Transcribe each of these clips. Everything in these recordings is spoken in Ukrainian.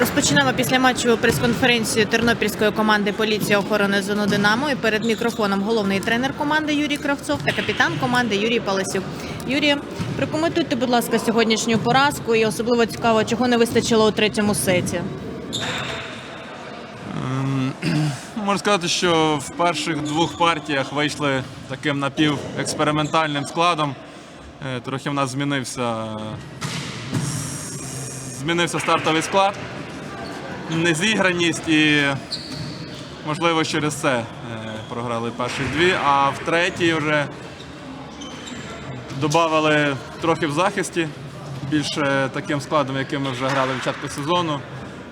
Розпочинаємо після матчу прес-конференцію тернопільської команди поліції охорони зону Динамо. І перед мікрофоном головний тренер команди Юрій Кравцов та капітан команди Юрій Паласюк. Юрій, прокоментуйте, будь ласка, сьогоднішню поразку і особливо цікаво, чого не вистачило у третьому сеті. Ем, Можна сказати, що в перших двох партіях вийшли таким напівекспериментальним складом. Е, Трохи в нас змінився, змінився стартовий склад, незіграність і, можливо, через це е, програли перші дві, а в третій вже додали трохи в захисті, більше таким складом, яким ми вже грали в початку сезону.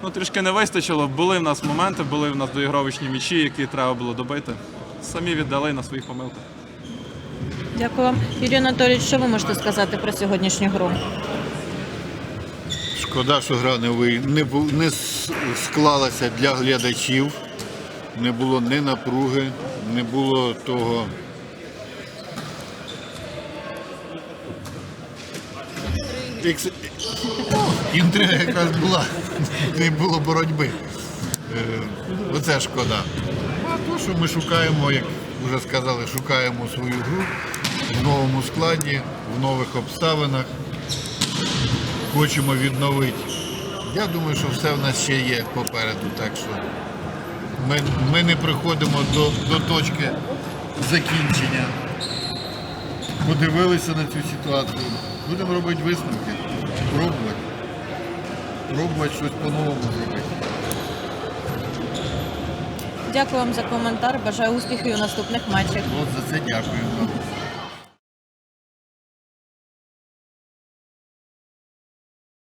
Ну, трішки не вистачило. Були в нас моменти, були в нас доігровичні м'ячі, які треба було добити. Самі віддали на своїх помилках. Дякую вам. Юрій Анатолійович, що ви можете сказати про сьогоднішню гру? Шкода, що гра не, не, не склалася для глядачів. Не було ні напруги, не було того. Екс... Інтрига якраз була, не було боротьби. Е, Оце шкода. А то, що ми шукаємо, як вже сказали, шукаємо свою гру в новому складі, в нових обставинах хочемо відновити. Я думаю, що все в нас ще є попереду, так що ми, ми не приходимо до, до точки закінчення. Подивилися на цю ситуацію. Будемо робити висновки, пробувати. Пробувати щось по-новому зробити. Дякую вам за коментар. Бажаю успіхів у наступних матчах. От за це дякую вам.